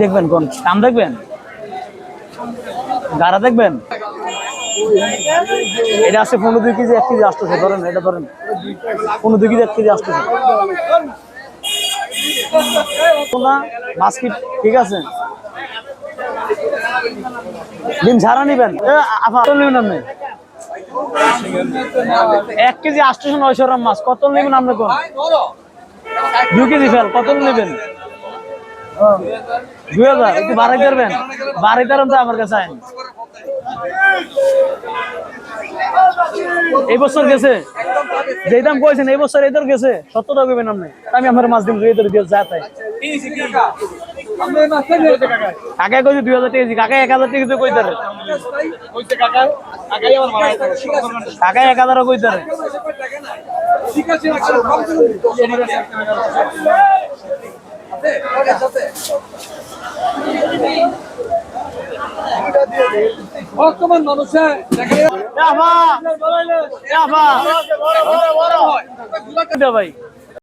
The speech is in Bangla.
দেখবেন কোন? কাম দেখবেন? গাড়া দেখবেন? এটা আছে পনেরো দুই কেজি, এক কেজি আসতেছে, ধরেন, এটা ধরেন। পনেরো দুই কেজি, এক কেজি আসতেছে। মাছ ঠিক আছে? ডিম ছাড়া নিবেন। কত নেবেন আপনি। এক কেজি আষ্টশো নয়শো গ্রাম মাছ। কত নেবেন আপনি কোন? দু কেজি ফেল, কত নেবেন? দুই হাজার, একটু বাড়াই দেবেন বাড়াই দেবেন তো আমার কাছে এই বছর গেছে? যেই দাম কয়েছেন এই বছর এদের গেছে সত্তর টাকা আপনি। তা আমি আমার মাছ দিন হাজার দিয়ে যা তাই। কাকা কইছে দুই হাজার টাকা কাকা এক হাজার টাকা কই তারে কাকা এক হাজার কই তারে বর্তমান মানুষের এ মানুষে দেখা ভাই